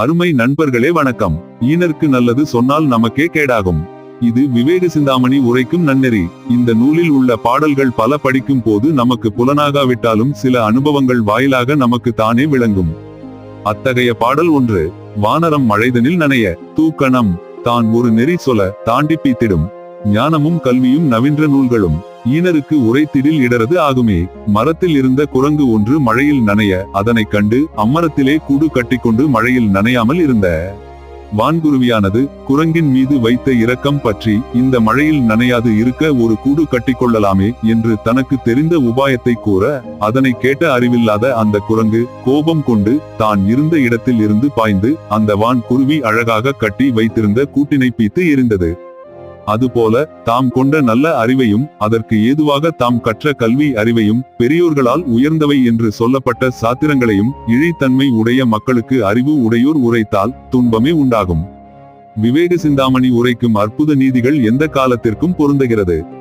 அருமை நண்பர்களே வணக்கம். ஈனருக்கு நல்லது சொன்னால் நமக்கே கேடாகும். இது விவேக சிந்தாமணி உரைக்கும் நன்னெறி. இந்த நூலில் உள்ள பாடல்கள் பல படிக்கும் போது நமக்கு புலனாகாவிட்டாலும் சில அனுபவங்கள் வாயிலாக நமக்கு தானே விளங்கும். அத்தகைய பாடல் ஒன்று வானரம் மழைதனில் நனைய தூக்கணம் தான் ஒரு நெறி சொல தாண்டி பீத்திடும். ஞானமும் கல்வியும் நவீன்ற நூல்களும். ஈனருக்கு உரைத்திடில் இடறது ஆகுமே. மரத்தில் இருந்த குரங்கு ஒன்று மழையில் நனைய அதனை கண்டு அம்மரத்திலே கூடு கட்டிக்கொண்டு மழையில் நனையாமல் இருந்த. வான்குருவியானது குரங்கின் மீது வைத்த இரக்கம் பற்றி இந்த மழையில் நனையாது இருக்க ஒரு கூடு கட்டிக்கொள்ளலாமே என்று தனக்கு தெரிந்த உபாயத்தை கூற அதனை கேட்ட அறிவில்லாத அந்த குரங்கு கோபம் கொண்டு தான் இருந்த இடத்தில் இருந்து பாய்ந்து அந்த வான் குருவி அழகாக கட்டி வைத்திருந்த கூட்டினை பீத்து எரிந்தது. அதுபோல தாம் கொண்ட நல்ல அறிவையும் அதற்கு ஏதுவாக தாம் கற்ற கல்வி அறிவையும் பெரியோர்களால் உயர்ந்தவை என்று சொல்லப்பட்ட சாத்திரங்களையும் இழித்தன்மை உடைய மக்களுக்கு அறிவு உடையோர் உரைத்தால் துன்பமே உண்டாகும். விவேக சிந்தாமணி உரைக்கும் அற்புத நீதிகள் எந்த காலத்திற்கும் பொருந்துகிறது.